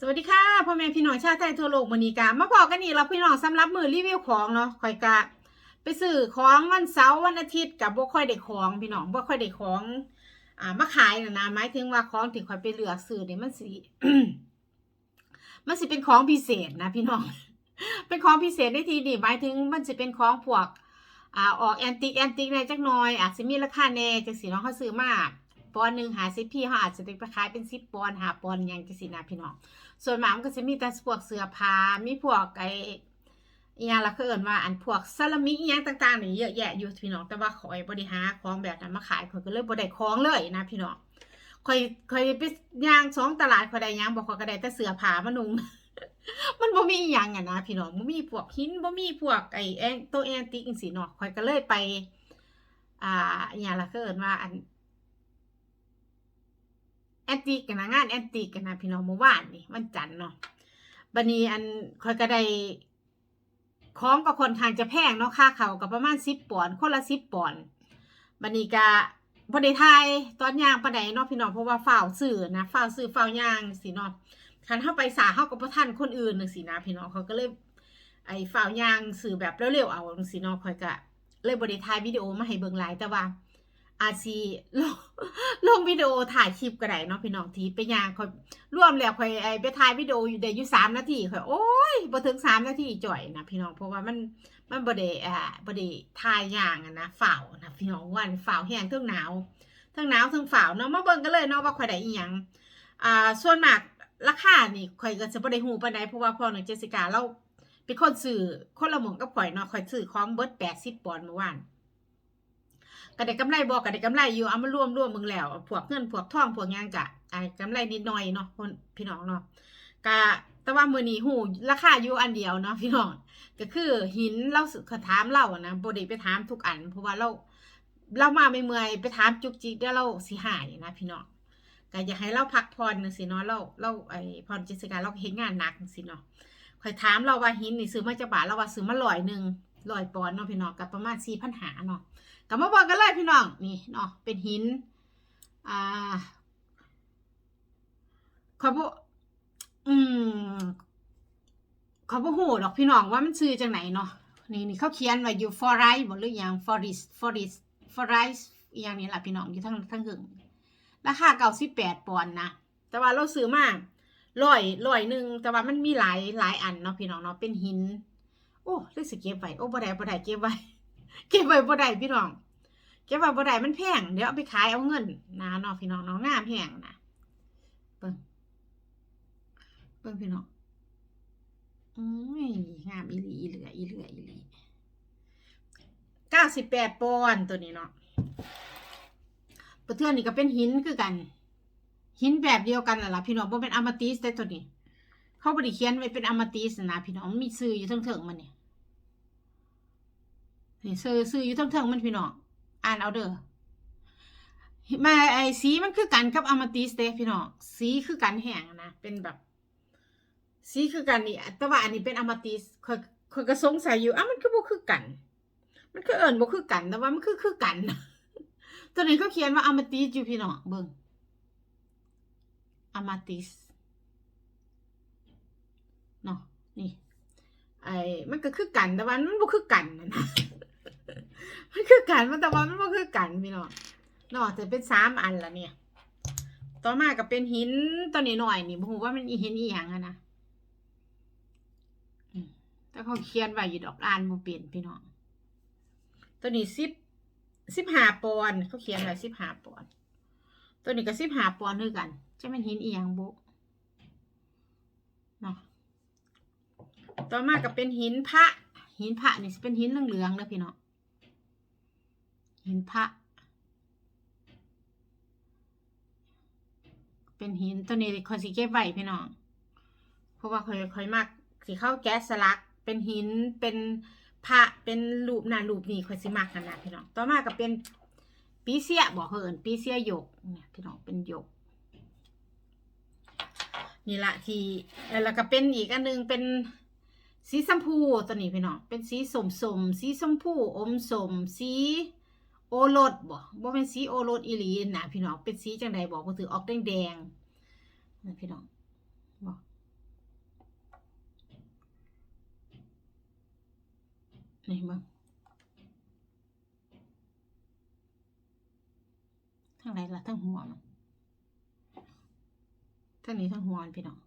สวัสดีค่ะพ่อแม่พี่น้องชาวไทยทั่วโลกมนีกามาบอกกันอีกแล้วพี่น้องสำหรับมือรีวิวของเนาะข่อยกะ ไปซื้อของวันเสาร์วันอาทิตย์กับบ่ค่อยได้ของพี่น้องบ่ค่อยได้ของ อ่ามาขายนะนะหมายถึงว่าของที่ข่อยไปเลือกซื้อเนี่ยมันสิมันสิเป็นของพิเศษนะพี่น้อง เป็นของพิเศษได้ทีดีหมายถึงมันสิเป็นของพวกอ่าออกแอนติกแอนติกในจักหน่อยอาจจะมีราคาแน่จังสิเนาะเขาซื้อมาก ปอนหนึ่งหาสิพี่เขาอาจจะไปขายเป็นสิบปอนหาปอนด์หยังจังสินะพี่น้อง ส่วนหมามันก็จะมีแต่พวกเสื้อผ้ามีพวกไอ้อหย่างละคือเอินว่าอันพวกซาลามิอหยังต่างๆนี่เยอะแยะอยู่พี่น้องแต่ว่าขอยบ่ได้หารของแบบนั้นมาขายข่อยก็เลยบ่ได้ของเลยนะพี่น้องข่อยข่อยไปย่างสองตลาดข่อยได้หยังบ่ข่อยก็ได้แต่เสื้อผ้ามานุ่งมันบ่มีอหยังอะนะพี่น้องบ่มีพวกหินบ่มีพวกไอ้แองตัวแอนติกจังซี่เนาะข่อยก็เลยไป อ่าอหย่างละคือเอินว่าอัน อนติกกันนะงานแอนติกกันนะพี่น้องเมื่อวานนี่วันจันทร์เนาะบันนี้อันคอยก็ได้ของก็ค่อนข้างจะแพงเนาะค่าเขาวก็ประมาณสิบปอนด์คนละสิบปอนด์บันนี้ก็บริทยตอนย่างปานใดเนาะพี่น้องเพราะว่าฝ้าวสื่อนะฝ้าวสื่อฝ้าวย่างสิเนาะคันเข้าไปสาเข้ากับพ่ท่านคนอื่นหนึ่งสินะพี่น้องเขาก็เลยไอ้ฝ้าวย่างสื่อแบบเร็วๆเอาจังสิเนาะคอยก็เลยบริทายวิดีโอมาให้เบิ่งหลายแต่ว่า อาซีลงลงวิดีโอถ่ายคลิปก็ได้เนาะพี่น้องทีไปย่างคอยรวมแล้วคอยไอไปถ่ายวิดีโออยู่ได้อยู่สามนาทีคอยโอ้ยบ่ถึงสามนาทีจ่อยนะพี่น้องเพราะว่ามันมันบ่ได้อ่าบ่ได้ถ่ายย่างอะนะฝ่าวนะพี่น้องวันฝ่าวแห้งเทั้งหนาวเทั้งหนาวเทั้งฝ่าวเนาะมาเบิ่งกันเลยเนาะว่าคอยได้อีหยังอ่าส่วนมากราคานี่คอยก็จะบ่ได้ฮู้ปานใดเพราะว่าพ่อหนูเจสสิก้าเราเป็นคนซื้อคนละหมองกับข่อยเนาะข่อยซื้อของเบิด80ปอนด์เมื่อวาน ก็ได้กำไรบอกก็ได้กำไรอยู่เอามารวมรวมมึงแล้วพวกเงินพวกทองพวกยังกะไอ้กำไรนิดหน่อยเนาะพี่น้องเนาะกะแต่ว่ามือนี้หูราคาอยู่อันเดียวเนาะพี่น้องก็คือหินเราสึกถามเราอะนะบ่ได้ไปถามทุกอัน เพราะว่าเราเรามาไม่เมื่อยไปถามจุกจิกเดี๋ยวเราสิหายนะพี่น้องก็อยากให้เราพักผ่อนจังซี่เนาะเราเราไอ้พรจิตสการเราเฮ็ดงานหนักจังซี่เนาะคอยถามเราว่าหินนี่ซื้อมาจากบาทเราว่าซื้อมาร้อยหนึ่ง ร้อยปอนเนาะพี่น้องกับประมาณ4,000หาเนาะกับมาบอกกันเลยพี่น้องนี่เนาะเป็นหินอ่าขอบ่อืมขอบ่ฮู้ดอกพี่น้องว่ามันชื่อจังไหนเนาะนี่นี่เขาเขียนไว้อยู่ forest บ่หรือยัง forest forest forest อย่างนี้ล่ะพี่น้องอยู่ทั้งทั้งหึงราคา98ปอนด์นะแต่ว่าเราซื้อมาร้อยร้อยหนึ่งแต่ว่ามันมีหลายหลายอันเนาะพี่น้องเนาะเป็นหิน โอ้เลือกสิเก็บไว้โอ้บ่ได้บ่ได้เก็บไว้เก็บไว้บ่ได้พี่น้อง เก็บไว้บ่ได้มันแพงเดี๋ยวเอาไปขายเอาเงินนะเนาะพี่น้องนาะงงามแพงนะเบิ่งเบิ่งพี่น้องอุ้ยงามอีหลีอีเหลืออีเหลืออีหลีเก้าสิบแปดปอนด์ตัวนี้เนาะประเทือนนี่ก็เป็นหินคือกัน หินแบบเดียวกันน่ะล่ะพี่น้องบ่เป็นอมาติสแต่ตัวนี้ เขาบ่ได้เขียนไว้เป็นอมาติสนะพี่น้องมันมีชื่ออยู่เทิงๆมันเนี่นี่ซื้อซื้ออยู่เทั้งๆมันพี่น้องอ่านเอาเด้อมาไอ้สีมันคือกันกับอมาติสเด้พี่น้องสีคือกันแห้งนะเป็นแบบ สีคือกันนี่แต่ว่าอันนี้เป็นอมาติสค่อยค่อยก็สงสัยอยู่อ้ามันคือบ่คือกัน มันคือเอิ้นบ่คือกันแต่ว่ามันคือคือกันตัวนี้ก็เขียนว่าอมาติสอยู่พี่น้องเบิ่งอมาติส เนาะนี่ ไอ้มันก็คือกันแต่ว่ามันบ่คือกันนะนะมันคือกันมันแต่ว่ามันบ่คือกันพี่น้องเนาะแต่เป็นสามอันละเนี่ย ต่อมาก็เป็นหินตัวนี้หน่อยนี่บ่ฮู้ว่ามันอีหินอีหยังอะนะอืมแต่เขาเขียนไว้อยู่ดอกอ่านบ่เป็นพี่น้องตัวนี้สิบสิบห้าปอนเขาเขียนไว้สิบห้าปอนตัวนี้ก็สิบห้าปอนด์คือกันจะเป็นหินอีหยังบ่เนาะ ต่อมาก็เป็นหินพระ หินพระนี่เป็นหินเหลืองๆนะพี่น้องหินพระ เป็นหินตัวนี้คอยสิเก็บไว้พี่น้องเพราะว่าคอยคอยมากสิเข้าแก๊สสลัก เป็นหินเป็นพระเป็นรูปหน้ารูปนี่คอยสิมากขนาดพี่น้องต่อมาก็เป็นปีเสียบอกเหินปีเสียหยกเนี่ยพี่น้องเป็นหยกนี่ละที่แล้วก็เป็นอีกอันหนึงเป็น สีชมพูตัวนี้พี่น้องเป็นสีสมสมสีชมพูอมสมสีโอรสบ่บ่เป็นสีโอรสอีหลีนะพี่น้องเป็นสีจังใดบอกก็ถือออกแดงแดงนะพี่น้องบอกนี่มั้งทั้งไรล่ะทั้งหัวมันทั้งนี้ทั้งหัวพี่น้อง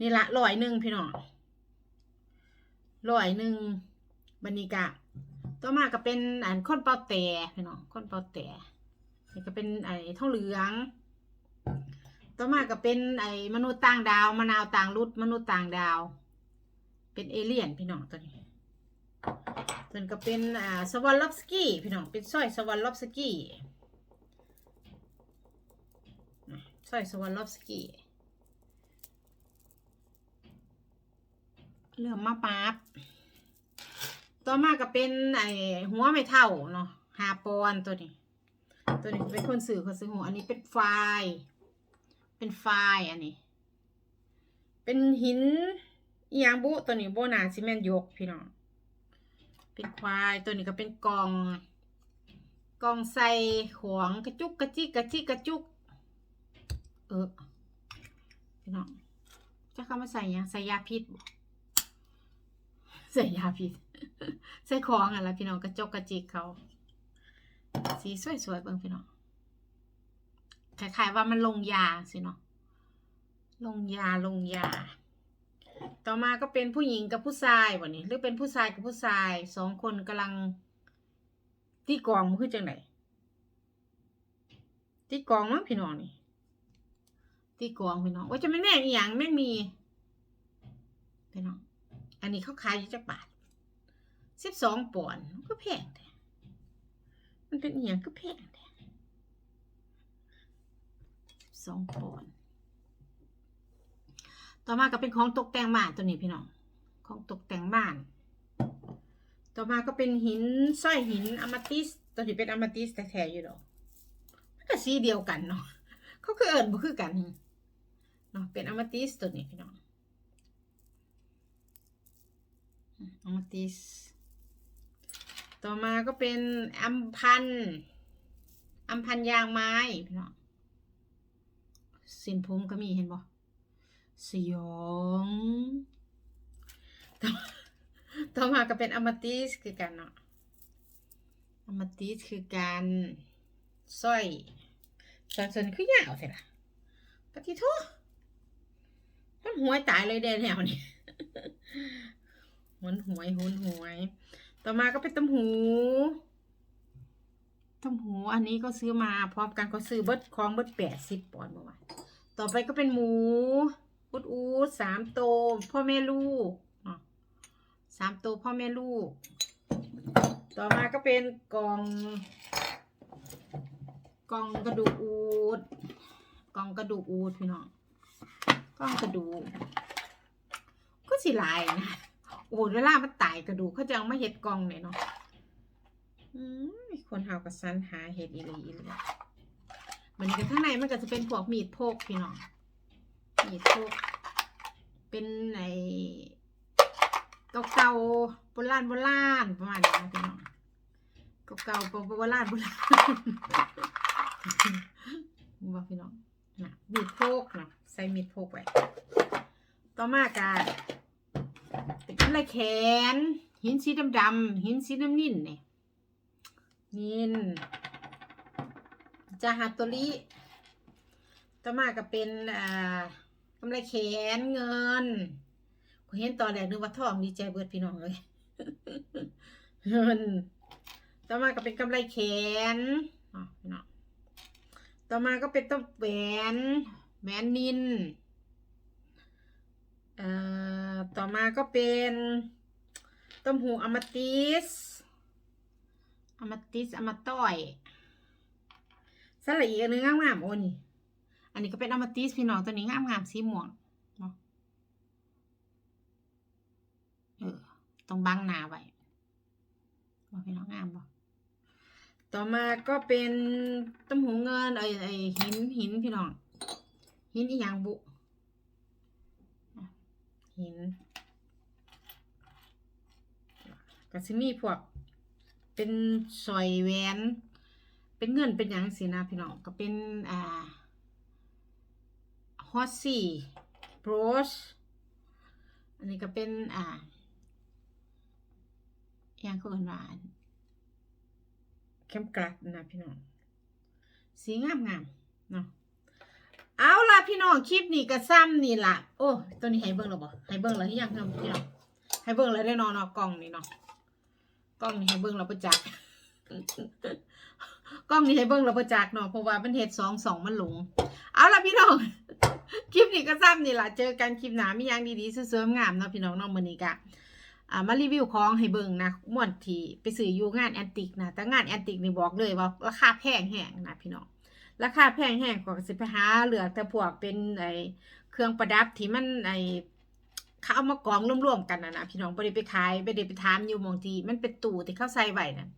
นี่ละร้อยหนึ่งพี่น้องร้อยหนึ่งบันนี้กะต่อมาก็เป็นอันข้นเปาแต่พี่น้องข้นเปาแต่นี่ก็เป็นไอ้ทองเหลือง ต่อมาก็เป็นไอ้มนุษย์ต่างดาวมะนาวต่างรุดมนุษย์ต่างดาว เป็นเอเลี่ยนพี่น้องตัวนี้ตัวนี้ก็เป็นอ่าสวอลล็อฟสกี้พี่น้องเป็นสร้อยสวอลล็อฟสกี้สร้อยสวอลล็อฟสกี้ เริ่มมาปั๊บต่อมาก็เป็นไอหัวไม่เท่าเนาะหาปอนตัวนี้ ตัวนี้เป็นคนสื่อคนสื่อหัวอันนี้เป็นไฟล์เป็นไฟล์อันนี้ เป็นหินยางบุตัวนี้โบนาซิเมนยกพี่น้องเป็นควายตัวนี้ก็เป็นกอง กองใส่ของกระจุกกระจิกกระจิกกระจุก เออพี่น้องจะเข้ามาใส่ยังใส่ยาพิษบ่ ใส่ยาพิษใส่ของอะไรพี่น้องกระจกกระจิกเขา สีสวยๆเบิ่งพี่น้องคล้ายๆว่ามันลงยาสิเนาะลงยาลงยา ต่อมาก็เป็นผู้หญิงกับผู้ชายวันนี้ หรือเป็นผู้ชายกับผู้ชายสองคนกำลังตีกองมันคือจังไหนตีกองมั้งพี่น้องนี่ตีกองพี่น้องว่าจะไม่แม่งอีหยังแม่งมีพี่น้อง อันนี้เขาขายอยู่จักบาทสิบสองปอนด์ก็แพงแต่มันเป็นอย่างก็แพงแต่สองปอนด์ต่อมาก็เป็นของตกแต่งบ้านตัวนี้พี่น้อง ของตกแต่งบ้าน ต่อมาก็เป็นหินสร้อยหินอมาติสตัวนี้เป็นอมาติสแท้ๆอยู่ดอกมันก็สีเดียวกันเนาะเขาคือเอิญบ่คือกันเนาะเป็นอมาติสตัวนี้พี่น้อง อมติส ต่อมาก็เป็นอัมพันอัมพันยางไม้พี่น้องสินผมก็มีเห็นบ่สยองต่อต่อมาก็เป็นอมติสคือกันเนาะอมติสคือการสร้อยสร้อยส่วนคือยาวใช่ละปฏิโทษมันหัวตายเลยเดนแนวนี้ หุนหวยหุนหวย ต่อมาก็เป็นต้มหูต้มหูอันนี้ก็ซื้อมาพร้อมกันก็ซื้อเบิดของเบิดแปดสิบปอนด์เมื่อวานต่อไปก็เป็นหมูอุดอูดสามโตวพ่อแม่ลูกสามโตวพ่อแม่ลูก ต่อมาก็เป็นกล่องกล่องกระดูกอูดกล่องกระดูกอูดพี่น้องกล่องกระดูกก็สิหลายนะ โอ้เวลามันตายกระดูกเขาจะเอามาเห็ดกองเนี่ยเนาะอืมคนเฮากับสันหาเห็ดอีหลีอีหลีมันก็ข้างในมันก็จะเป็นพวกมีดโพกพี่น้อง มีดโพก เป็นไอ้เก่าๆโบราณโบราณประมาณนี้นะพี่น้อง เก่าๆโบราณโบราณบอกพี่น้องนะมีดโพกเนาะใส่มีดโพกไว้ ต่อมากา เป็นอะไรแขน หินสีดำดำหินสีน้ำนิ่นเนี่ยนินจาฮาโตริต่อมาก็เป็นอ่ากำไรแขนเงินผมเห็นตอนแรกนึกว่าทองดีใจเบิดพี่น้องเลยเงิน ต่อมาก็เป็นกำไรแขนอ๋อพี่น้องต่อมาก็เป็นต้นแหวนแหวนนินเอ่อ ต่อมาก็เป็นต้มหูอมาติสอมาติสอมาต้อยสละอีกอันหนึงงามๆโอ้นี่อันนี้ก็เป็นอมาติสพี่น้องตัวนี้งามๆสีม่วงเนาะเออต้องบังหนาไว้บ่พี่น้องงามบ่ต่อมาก็เป็นต้มหูเงินไอ้ไอ้หินหินพี่น้องหินอีหยังบุ หินก็สิมีพวกเป็นสอยแหวน เป็นเงินเป็นหยังสินะพี่น้องก็เป็นอ่าฮอสซี่โบรชอันนี้ก็เป็นอ่าอยังคือกันว่าเข้มกลัดนะพี่น้องสีงามงามๆเนาะ เอาล่ะพี่น้องคลิปนี้ก็ซ้ำนี่ล่ะโอ้ตัวนี้ให้เบิ่งแล้วบ่ให้เบิ่งแล้วหรือยังครับพี่น้องให้เบิ่งแล้วได้นอนเนาะกล้องนี่เนาะกล้องนี่ให้เบิ่งแล้วประจักษ์กล้องนี่ให้เบิ่งแล้วประจักษ์เนาะเพราะว่ามันเฮ็ดสองสองมันหลง เอาล่ะพี่น้องคลิปนี้ก็ซ้ำนี่ล่ะเจอกันคลิปหนามีอย่างดีๆสวยๆงามเนาะพี่น้องเนาะมื้อนี้ก็อ่ามารีวิวของให้เบิ่งนะม่วนที่ไปซื้ออยู่งานแอนติกนะแต่งานแอนติกนี่บอกเลยว่าราคาแพงแฮงนะพี่น้อง ราคาแพงแห้งกว่าสิไปหาเหลือแต่พวกเป็นไอเครื่องประดับที่มันไอเขาเอามากองรวมๆกันนะนะพี่น้องบ่ได้ไปขายบ่ได้ไปถามอยู่มองทีมันเป็นตู้ที่เขาใส่ไว้นะ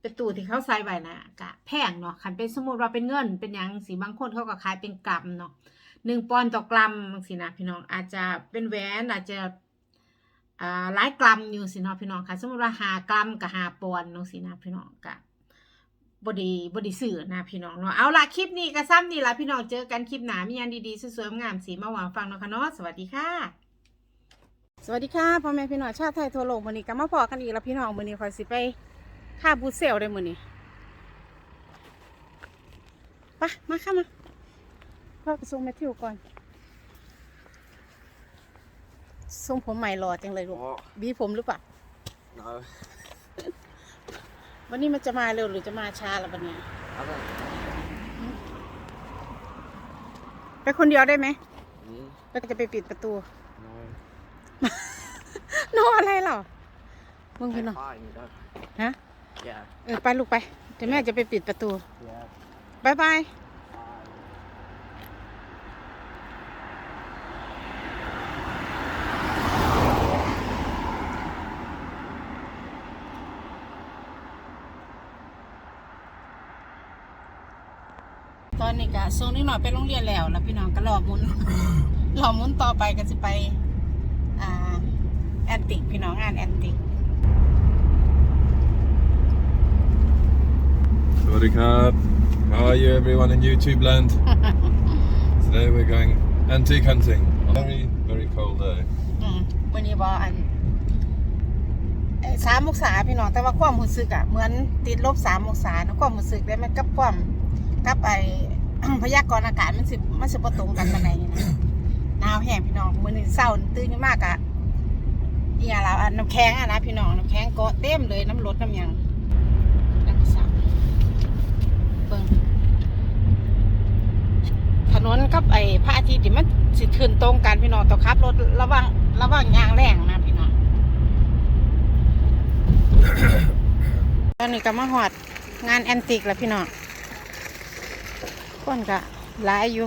เป็นตู้ที่เขาใส่ไว้นะกะแพงเนาะคันเป็นสมมติว่าเป็นเงิน เป็นยังสิบางคนเขาก็ขายเป็นกรัมเนาะหนึ่งปอนต่อกรัมจังซี่นะพี่น้องอาจจะเป็นแหวนอาจจะอ่าหลายกรัมอยู่สินะพี่น้องค่ะ สมมติว่าหากรัมกับหาปอนด์จังซี่นะพี่น้องกะ บดีบดีสื่อนะพี่น้องเนาะเอาล่ะคลิปนี้ก็ซ้ำนี่ละพี่น้องเจอกันคลิปหนามีอันดีๆสวยๆงามๆสีมาหวานฟังเนาะค่ะเนาะสวัสดีค่ะ สวัสดีค่ะพ่อแม่พี่น้องชาติไทยทั่วโลกมื้อนี้ก็มาพอกันอีกแล้วพี่น้องมื้อนี้คอยสิไปค่าบูธเซลได้มื้อนี้ไปะมาค่ะมาพ่อไปส่งแมทธิวก่อนทรงผมใหม่หล่อจังเลยลูก What? บีผมหรือเปล่า No. วันนี้มันจะมาเร็วหรือจะมาช้าล่ะวันนี้ I don't. ไปคนเดียวได้ไหม Mm, แล้วก็จะไปปิดประตู no. โนอะไรเหรอมึงพี่น้อง Fine, you don't. ฮะ Yeah. เออไปลูกไปเดี๋ยวแม่จะไปปิดประตู Yeah. บายบาย ตอนนี้ก็ ส่งนิดหน่อยไปโรงเรียนแล้ว แล้วพี่น้องก็รอหมุนรอหมุนต่อไปก็จะไปอ่าแอนติกพี่น้องงานแอนติก Sawadee Krab. How are you everyone in YouTube land? Today we're going antique hunting on a very, very cold day. อืมวันนี้บออันเอ่อสามองศาพี่น้องแต่ว่าความรู้สึกอะเหมือนติดลบสามองศาเนอะความรู้สึกแล้วมันกับความกับไอ พยากรณ์อากาศมันสิมันสิบ่ตรงกันปานใดนี่นะหนาวแห้งพี่น้องมื้อนี้เช้าตื่นขึ้นมากอะอีหยังล่ะอันน้ำแข็งอะนะพี่น้องน้ำแข็งเกาะเต็มเลยน้ำรดน้ำหยังน้ำสับเบิ่งถนนกับไอ้พระอาทิตย์นี่มันสิขึ้นตรงกันพี่น้องต้องขับรถระวังระวังยางแรงนะพี่น้องตอนนี้ก็มาหอดงานแอนติกแล้วพี่น้อง คนก็หลายอยู่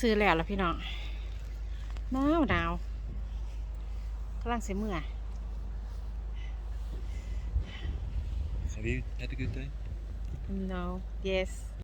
ซื้อแล้วล่ะพี่น้องหนาวหนาวกำลังเสียเมื่อ Have you had a good day? no yes